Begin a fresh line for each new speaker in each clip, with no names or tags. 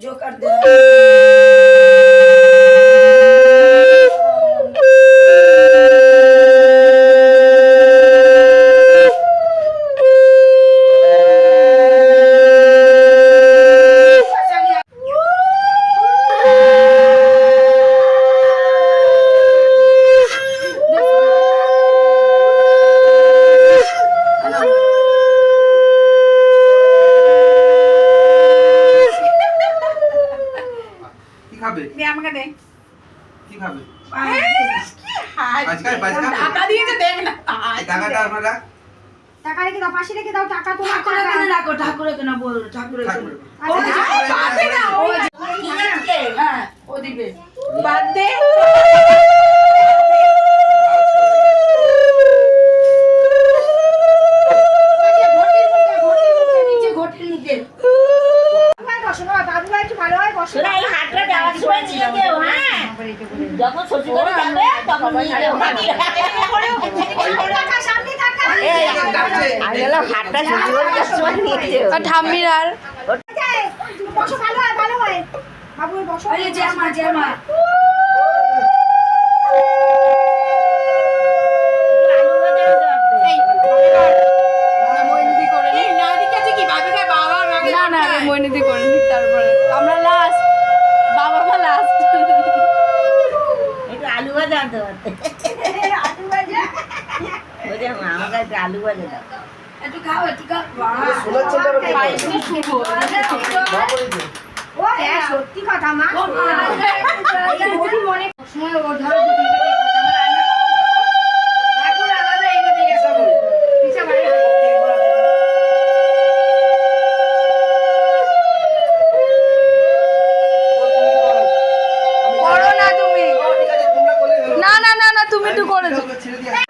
Yo,
Carlos. খাবে
দে আমাকে দে
কি খাবে?
টাকা দিয়েছে দেখ না
টাকাটা আমরা রাখ
টাকা রেখে দাও পাশে রেখে দাও টাকা তো
ঠাকুর
টাকা
কেন রাখো ঠাকুর কেন বল
ঠাকুরের
আচ্ছা, আচ্ছা,
দে না,
হ্যাঁ ও দিবে
বাদ দে
নিচে ঘটির মুখে
বাবুভাই বসো বাবা, বাবুভাই একটু ভালো হয় বসো
শোনা এই হাতটা যাওয়ার সময় নিয়ে যেও হ্যাঁ যখন যাবে তখন হাতটা যাওয়ার সময় নিয়ে
ঠাম্মির আর
বসো ভালো হয় ভালো হয় বাবু বসো
নি। না করে তারপরে আমরা লাস্ট বাবা মা লাস্ট
আনতে পারতে
আলু ভাজা।
ওই মা, আমাকে একটু আলু ভাজা দাও
একটু খাও একটু খাও
ও হ্যাঁ সত্যি কথা মা মনে
সময় ও ধরো দু তিনটে দিয়ে কথা আমার রান্না করব এখন আলাদা এনে দিয়ে যাব পিছা বাড়ি
করো না তুমি না না না না তুমি তো করেছ
পাপা আশীর্বাদ করো পাপা
ঘুমছে ফসফস করে
এটা কেন গো-
একটা মুখে এটা বিকেলে একটা মুকুট এনে দে।
বাবার কতক্ষণে পালা
হ্যাঁ
হ্যাঁ,
বিকেলে একটা মুকুট এনে দে।
এই মালিকা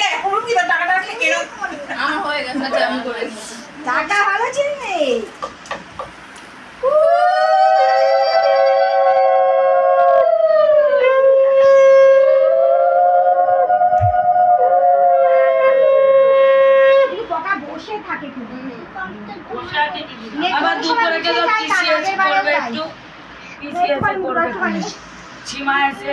দে। হলুদ দিবা টাকাটা রাখলে এরকম
আমার হয়ে গেছে আচ্ছা।
টাকা ভালো চিনবে
আবার দুপুরে গেল পিসিএস করবে একটু। পিসিএস করবে সীমা এসে